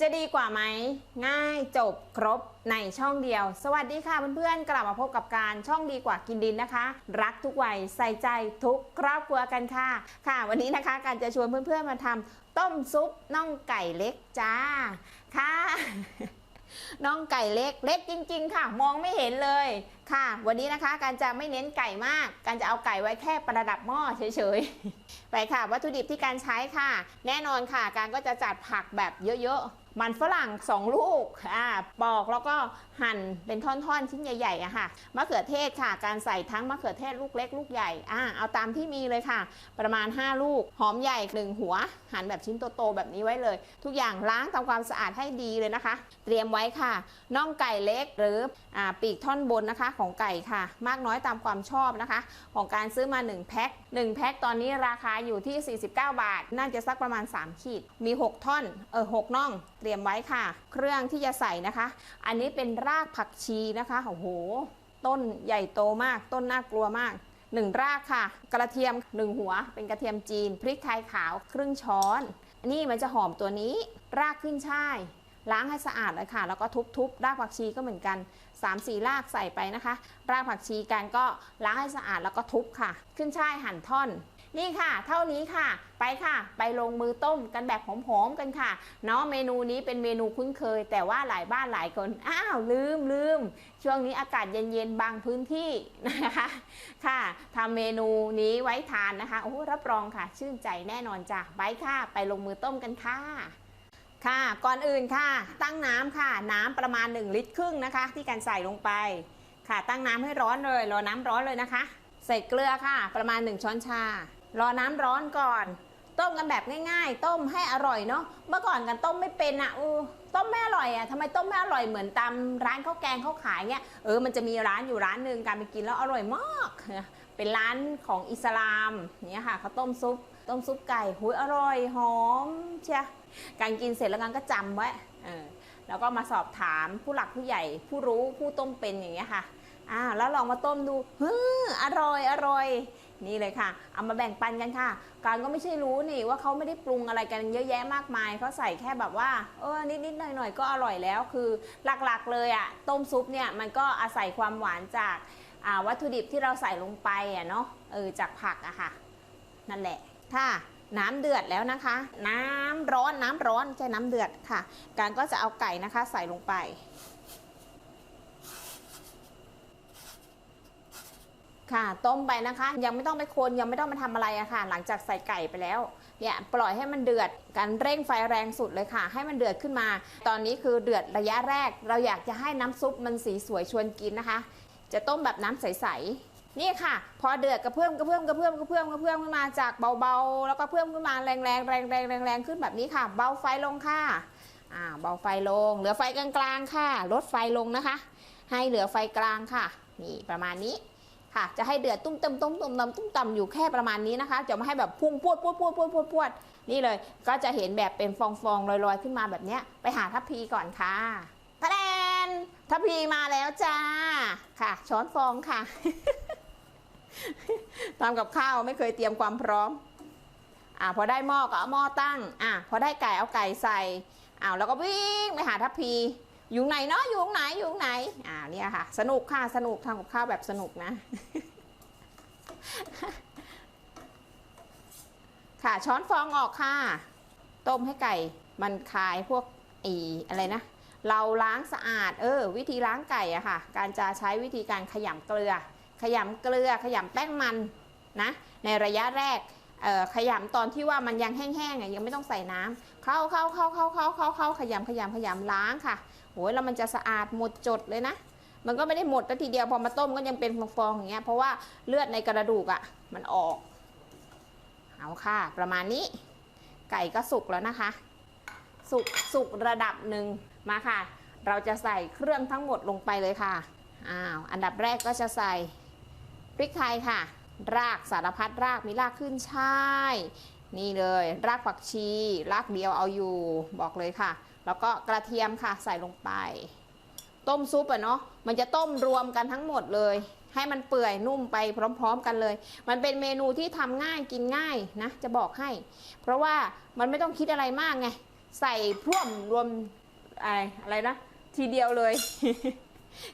จะดีกว่าไหม ง่ายจบครบในช่องเดียว สวัสดีค่ะเพื่อนๆ กลับมาพบกับการช่องดีกว่ากินดินนะคะ รักทุกวัยใส่ใจทุกครอบครัวกันค่ะ ค่ะ วันนี้นะคะการจะชวนเพื่อนๆมาทำต้มซุปน่องไก่เล็กจ้าค่ะน่องไก่เล็กเล็กจริง ๆ ค่ะ มองไม่เห็นเลยค่ะ วันนี้นะคะการจะไม่เน้นไก่มาก การจะเอาไก่ไว้แค่ประดับหม้อเฉยๆไปค่ะ วัตถุดิบที่การใช้ค่ะ แน่นอนค่ะ การก็จะจัดผักแบบเยอะๆ มันฝรั่ง 2 ลูกอ่าปอกแล้วก็หั่นเป็นท่อนๆชิ้นใหญ่ๆอะค่ะมะเขือเทศค่ะ การใส่ทั้งมะเขือเทศลูกเล็กลูกใหญ่อ่าเอาตามที่มีเลยค่ะ ประมาณ 5 ลูก หอมใหญ่หนึ่งหัว หั่นแบบชิ้นโตๆแบบนี้ไว้เลย ทุกอย่างล้างทำความสะอาดให้ดีเลยนะคะ เตรียมไว้ค่ะน่องไก่เล็กหรืออ่าปีกท่อนบนนะคะ ของไก่ค่ะ มากน้อยตามความชอบนะคะ ของการซื้อมา1แพ็ค1แพ็คตอนนี้ราคาอยู่ที่ 49 บาท น่าจะสักประมาณ 3 ขีดมี 6 ท่อนเออ6น่องเรียมไว้ค่ะ เครื่องที่จะใส่นะคะ อันนี้เป็นรากผักชีนะคะโอ้โห ต้นใหญ่โตมาก ต้นน่ากลัวมาก1รากค่ะ กระเทียม1หัว เป็นกระเทียมจีน พริกไทยขาวครึ่งช้อน นี่มันจะหอมตัวนี้ รากขึ้นช่าย ล้างให้สะอาดเลยค่ะ แล้วก็ทุบๆ รากผักชีก็เหมือนกัน 3 4 รากใส่ไปนะคะ รากผักชีกันก็ล้างให้สะอาดแล้วก็ทุบค่ะ ขึ้นช่ายหั่นท่อน นี่ค่ะ เท่านี้ค่ะ ไปค่ะ ไปลงมือต้มกันแบบหอมๆกันค่ะ เนาะเมนูนี้เป็นเมนูคุ้นเคย แต่ว่าหลายบ้านหลายคน อ้าวลืมลืมช่วงนี้อากาศเย็นๆบางพื้นที่นะคะค่ะทำเมนูนี้ไว้ทานนะคะโอ้โหรับรองค่ะ ชื่นใจแน่นอนจ้ะไปค่ะ ไปลงมือต้มกันค่ะค่ะ ก่อนอื่นค่ะ ตั้งน้ำค่ะ น้ำประมาณ 1 ลิตรครึ่งนะคะ ที่การใส่ลงไปค่ะ ตั้งน้ำให้ร้อนเลยรอน้ำร้อนเลยนะคะ ใส่เกลือค่ะ ประมาณ 1 ช้อนชา รอน้ำร้อนก่อน ต้มกันแบบง่าย ๆ ต้มให้อร่อยเนาะเมื่อก่อนกันต้มไม่เป็นอะ่ะเออต้มไม่อร่อยอะ่ะทำไมต้มไม่อร่อยเหมือนตามร้านข้าวแกงเขาขายเนี่ยเออมันจะมีร้านอยู่ร้านหนึ่งการไปกินแล้วอร่อยมากเป็นร้านของอิสลามเนี่ยค่ะเขาต้มซุปต้มซุปไก่หุยอร่อยหอมเชียการกินเสร็จแล้วกันก็จำไว้เออแล้วก็มาสอบถามผู้หลักผู้ใหญ่ ผู้รู้ผู้ต้มเป็นอย่างเงี้ยค่ะอ่าแล้วลองมาต้มดูเฮ้ออร่อยอร่อย นี่เลยค่ะ เอามาแบ่งปันกันค่ะ การก็ไม่ใช่รู้นี่ว่าเขาไม่ได้ปรุงอะไรกันเยอะแยะมากมายเขาใส่แค่แบบว่าเออนิดๆหน่อยๆก็อร่อยแล้วคือหลักๆเลยอะต้มซุปเนี่ยมันก็อาศัยความหวานจากาวัตถุดิบที่เราใส่ลงไปอะเนาะเออจากผักอะค่ะ นั่นแหละค่ะน้ำเดือดแล้วนะคะ น้ำร้อนน้ำร้อนใช่น้ำเดือดค่ะ การก็จะเอาไก่นะคะใส่ลงไป ค่ะ ต้มไปนะคะ ยังไม่ต้องไปคนยังไม่ต้องมาทำอะไรอะค่ะ หลังจากใส่ไก่ไปแล้วเนี่ยปล่อยให้มันเดือดการเร่งไฟแรงสุดเลยค่ะ ให้มันเดือดขึ้นมา ตอนนี้คือเดือดระยะแรก เราอยากจะให้น้ำซุปมันสีสวยชวนกินนะคะ จะต้มแบบน้ำใสๆนี่ค่ะ พอเดือดกระเพื่อมกระเพื่อมกระเพื่อมกระเพื่อมกระเพื่อมขึ้นมาจากเบาๆ แล้วก็เพิ่มขึ้นมาแรงๆแรงแรงแรงแรงแรงขึ้นแบบนี้ค่ะ เบาไฟลงค่ะอ่าเบาไฟลง เหลือไฟกลางๆค่ะ ลดไฟลงนะคะ ให้เหลือไฟกลางค่ะ นี่ประมาณนี้ ค่ะ จะให้เดือดตุ้มต่ำตุ้มต่ำตุ้มต่ำตุ้มต่ำอยู่แค่ประมาณนี้นะคะ จะไม่ให้แบบพุ่งพวดพวดพวดพวดพวดพวดนี่เลย ก็จะเห็นแบบเป็นฟองๆลอยๆ ขึ้นมาแบบเนี้ย ไปหาทัพพีก่อนค่ะทะแนนทัพพีมาแล้วจ้า ค่ะ ช้อนฟองค่ะทำกับข้าวไม่เคยเตรียมความพร้อม อ่าพอได้หม้อก็เอาหม้อตั้ง อ่าพอได้ไก่เอาไก่ใส่อ้าวแล้วก็วิ่งไปหาทัพพี อยู่ไหนเนาะอยู่ไหนอยู่ไหนอ่าเนี่ยค่ะ สนุกค่ะสนุกทำกับข้าวแบบสนุกนะ ค่ะช้อนฟองออกค่ะ ต้มให้ไก่มันคายพวกอีอะไรนะเราล้างสะอาด เออ วิธีล้างไก่อะค่ะ การจะใช้วิธีการขยำเกลือ ขยำเกลือ ขยำแป้งมันนะ ในระยะแรกออขยำตอนที่ว่ามันยังแห้งๆอะยังไม่ต้องใส่น้ำเข้าเข้าเข้าเข้าเข้าเข้าเข้าขยำขยำขยำล้างค่ะ โอ้ยแล้วมันจะสะอาดหมดจดเลยนะ มันก็ไม่ได้หมดแต่ทีเดียวพอมาต้มก็ยังเป็นฟองๆอย่างเงี้ยเพราะว่าเลือดในกระดูกอะมันออก เอาค่ะ ประมาณนี้ ไก่ก็สุกแล้วนะคะ สุกสุกระดับหนึ่งมาค่ะ เราจะใส่เครื่องทั้งหมดลงไปเลยค่ะอ้าวอันดับแรกก็จะใส่พริกไทยค่ะ รากสารพัดรากมีรากขึ้นช่ายนี่เลย รากผักชี รากเดียวเอาอยู่บอกเลยค่ะ แล้วก็กระเทียมค่ะใส่ลงไป ต้มซุปอะเนาะมันจะต้มรวมกันทั้งหมดเลย ให้มันเปื่อยนุ่มไปพร้อม ๆ กันเลย มันเป็นเมนูที่ทำง่ายกินง่ายนะ จะบอกให้ เพราะว่ามันไม่ต้องคิดอะไรมากไง ใส่พร่วมรวมอะไรอะไรนะ ทีเดียวเลย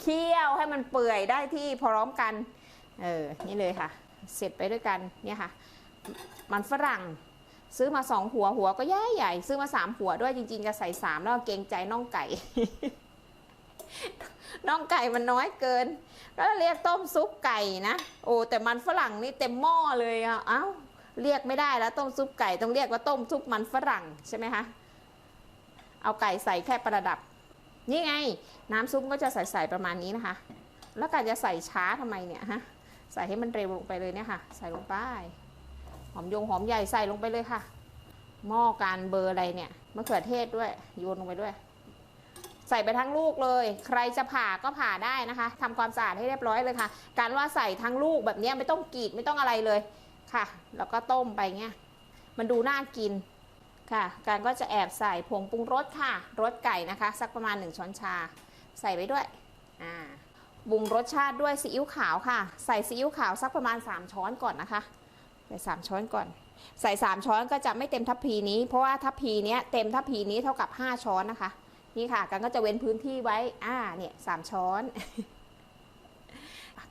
เคี่ยวให้มันเปื่อยได้ที่พร้อมกัน เออ นี่เลยค่ะ เสร็จไปด้วยกัน เนี่ยค่ะ มันฝรั่ง ซื้อมาสองหัวหัวก็ใหญ่ใหญ่ซื้อมาสามหัวด้วยจริงๆจะใส่สามแล้วเกรงใจน่องไก่น่องไก่มันน้อยเกิน ก็เรียกต้มซุปไก่นะโอ้แต่มันฝรั่งนี่เต็มหม้อเลยอะเอ้าเรียกไม่ได้แล้วต้มซุปไก่ต้องเรียกว่าต้มซุปมันฝรั่งใช่ไหมคะเอาไก่ใส่แค่ประดับ นี่ไง น้ำซุปก็จะใส่ๆประมาณนี้นะคะ แล้วการจะใส่ช้าทำไมเนี่ยฮะใส่ให้มันเร็วลงไปเลยเนี่ยค่ะ ใส่ลงไป หอมยงหอมใหญ่ใส่ลงไปเลยค่ะ หม้อการเบอร์อะไรเนี่ยมะเขือเทศด้วยโยนลงไปด้วย ใส่ไปทั้งลูกเลย ใครจะผ่าก็ผ่าได้นะคะทำความสะอาดให้เรียบร้อยเลยค่ะ การว่าใส่ทั้งลูกแบบนี้ไม่ต้องกรีดไม่ต้องอะไรเลยค่ะ แล้วก็ต้มไปเงี้ยมันดูน่ากินค่ะ การก็จะแอบใส่ผงปรุงรสค่ะรสไก่นะคะ สักประมาณ 1 ช้อนชา ใส่ไปด้วยอ่าปรุงรสชาติด้วยซีอิ๊วขาวค่ะ ใส่ซีอิ๊วขาวสักประมาณ 3 ช้อนก่อนนะคะ ใส่3ช้อนก่อน ใส่3ช้อนก็จะไม่เต็มทัพพีนี้ เพราะว่าทัพพีเนี้ยเต็มทัพพีนี้เท่ากับ5ช้อนนะคะ นี่ค่ะกันก็จะเว้นพื้นที่ไว้อ่าเนี่ยสามช้อน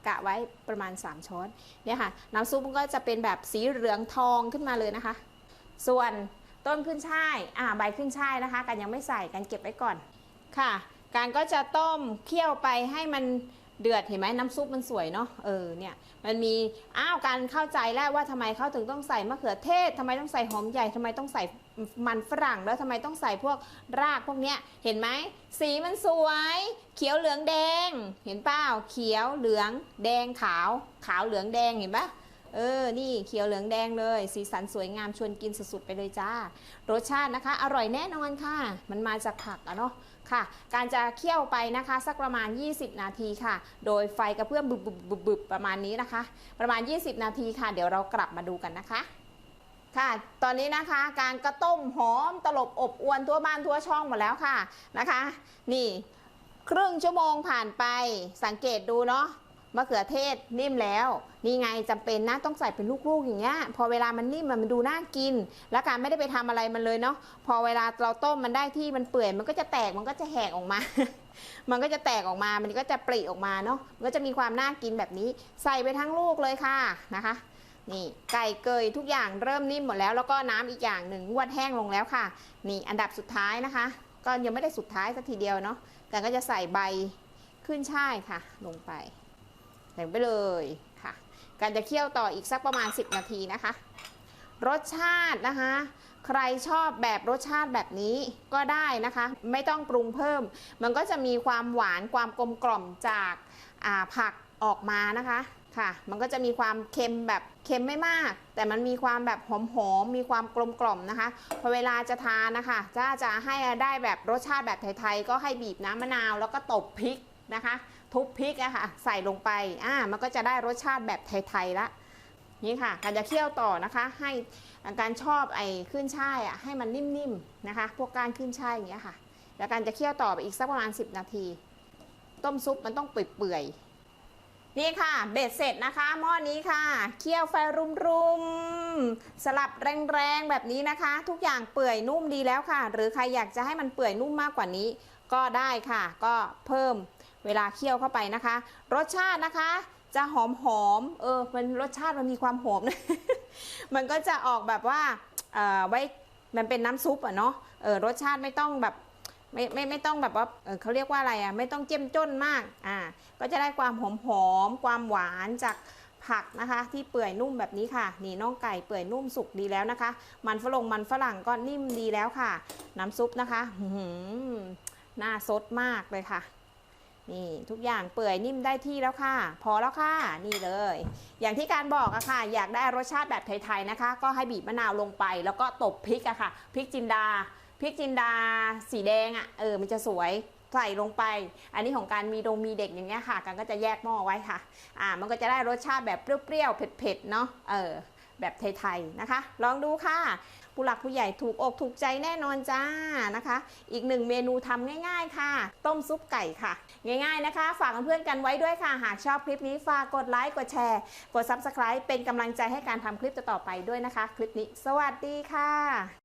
กะไว้ประมาณ 3 ช้อนเนี่ยค่ะ น้ำซุปมันก็จะเป็นแบบสีเหลืองทองขึ้นมาเลยนะคะ ส่วนต้นขึ้นช่ายอ่าใบขึ้นช่ายนะคะ กันยังไม่ใส่กันเก็บไว้ก่อนค่ะ การก็จะต้มเคี่ยวไปให้มัน เดือดเห็นไหมน้ำซุปมันสวยเนาะเออเนี่ยมันมีอ้าวการเข้าใจแล้วว่าทำไมเขาถึงต้องใส่มะเขือเทศทำไมต้องใส่หอมใหญ่ทำไมต้องใส่มันฝรั่งแล้วทำไมต้องใส่พวกรากพวกเนี้ยเห็นไหมสีมันสวย เขียวเหลืองแดง เห็นเปล่าเขียวเหลือง แดงขาว ขาวเหลืองแดงเห็นปะ เออ นี่เขียวเหลืองแดงเลย สีสันสวยงามชวนกินสุดๆไปเลยจ้า รสชาตินะคะ อร่อยแน่นอนค่ะ มันมาจากผักอะเนาะค่ะ การจะเคี่ยวไปนะคะ สักประมาณ 20 นาทีค่ะ โดยไฟกระเพื่อมบึบบึบบึบประมาณนี้นะคะ ประมาณ 20 นาทีค่ะ เดี๋ยวเรากลับมาดูกันนะคะค่ะ ตอนนี้นะคะการกระต้มหอมตลบอบอวนทั่วบ้านทั่วช่องหมดแล้วค่ะนะคะ นี่ครึ่งชั่วโมงผ่านไปสังเกตดูเนาะ มะเขือเทศนิ่มแล้ว นี่ไงจำเป็นนะต้องใส่เป็นลูกๆอย่างเงี้ยพอเวลามันนิ่มมันดูน่ากิน แล้วการไม่ได้ไปทำอะไรมันเลยเนาะพอเวลาเราต้มมันได้ที่มันเปื่อยมันก็จะแตกมันก็จะแหกออกมา มันก็จะแตกออกมามันก็จะปริออกมาเนาะมันก็จะมีความน่ากินแบบนี้ ใส่ไปทั้งลูกเลยค่ะนะคะนี่ไก่เกยทุกอย่างเริ่มนิ่มหมดแล้วแล้วก็น้ำอีกอย่างหนึ่งงวดแห้งลงแล้วค่ะ นี่อันดับสุดท้ายนะคะ ก็ยังไม่ได้สุดท้ายสักทีเดียวเนาะแต่ก็จะใส่ใบขึ้นช่ายค่ะ ลงไป ใส่ไปเลยค่ะ การจะเคี่ยวต่ออีกสักประมาณ 10 นาทีนะคะ รสชาตินะคะ ใครชอบแบบรสชาติแบบนี้ก็ได้นะคะ ไม่ต้องปรุงเพิ่ม มันก็จะมีความหวานความกลมกล่อมจากาผักออกมานะคะค่ะ มันก็จะมีความเค็มแบบเค็มไม่มาก แต่มันมีความแบบหอมๆมีความกลมกล่อมนะคะ พอเวลาจะทานนะคะถ้าจะให้ได้แบบรสชาติแบบไทยๆ ก็ให้บีบน้ำมะนาวแล้วก็ตบพริกนะคะ ทุบพริกอะค่ะใส่ลงไปอ่ามันก็จะได้รสชาติแบบไทยๆละนี่ค่ะการจะเคี่ยวต่อนะคะให้การชอบไอ้ขึ้นช่ายอะให้มันนิ่มๆนะคะ พวกการขึ้นช่ายอย่างเงี้ยค่ะแล้วการจะเคี่ยวต่อไปอีกสักประมาณ 10 นาที ต้มซุปมันต้องเปื่อยๆนี่ค่ะ เบ็ดเสร็จนะคะหม้อนี้ค่ะ เคี่ยวไฟรุมๆสลับแรงๆแบบนี้นะคะ ทุกอย่างเปื่อยนุ่มดีแล้วค่ะ หรือใครอยากจะให้มันเปื่อยนุ่มมากกว่านี้ ก็ได้ค่ะ ก็เพิ่ม เวลาเคี่ยวเข้าไปนะคะ รสชาตินะคะ จะหอมหอมๆเออมันรสชาติมันมีความหอมนะมันก็จะออกแบบว่าเออไว้มันเป็นน้ำซุปอะเนาะเออรสชาติไม่ต้องแบบไม่ไม่ไม่ต้องแบบว่าเออเขาเรียกว่าอะไรอะไม่ต้องเจ้มจ้นมากอ่าก็จะได้ความหอมหอมความหวานจากผักนะคะ ที่เปื่อยนุ่มแบบนี้ค่ะ นี่น่องไก่เปื่อยนุ่มสุกดีแล้วนะคะ มันฝรั่งมันฝรั่งก็นิ่มดีแล้วค่ะ น้ำซุปนะคะหือน่าซดมากเลยค่ะ นี่ทุกอย่างเปื่อยนิ่มได้ที่แล้วค่ะ พอแล้วค่ะนี่เลย อย่างที่การบอกอะค่ะ อยากได้รสชาติแบบไทยๆนะคะ ก็ให้บีบมะนาวลงไป แล้วก็ตบพริกอะค่ะพริกจินดาพริกจินดาสีแดงอะเออมันจะสวยใส่ลงไป อันนี้ของการมีดงมีเด็กอย่างเงี้ยค่ะ กันก็จะแยกหม้อไว้ค่ะ อ่า มันก็จะได้รสชาติแบบเปรี้ยวๆเผ็ดๆเนาะเออแบบไทยๆนะคะ ลองดูค่ะ ผู้หลักผู้ใหญ่ถูกอกถูกใจแน่นอนจ้านะคะ อีกหนึ่งเมนูทำง่ายๆค่ะ ต้มซุปไก่ค่ะ ง่ายๆนะคะ ฝากเพื่อนๆกันไว้ด้วยค่ะ หากชอบคลิปนี้ฝากกดไลค์กดแชร์ กด Subscribe เป็นกำลังใจให้การทำคลิปต่อๆไปด้วยนะคะ คลิปนี้ สวัสดีค่ะ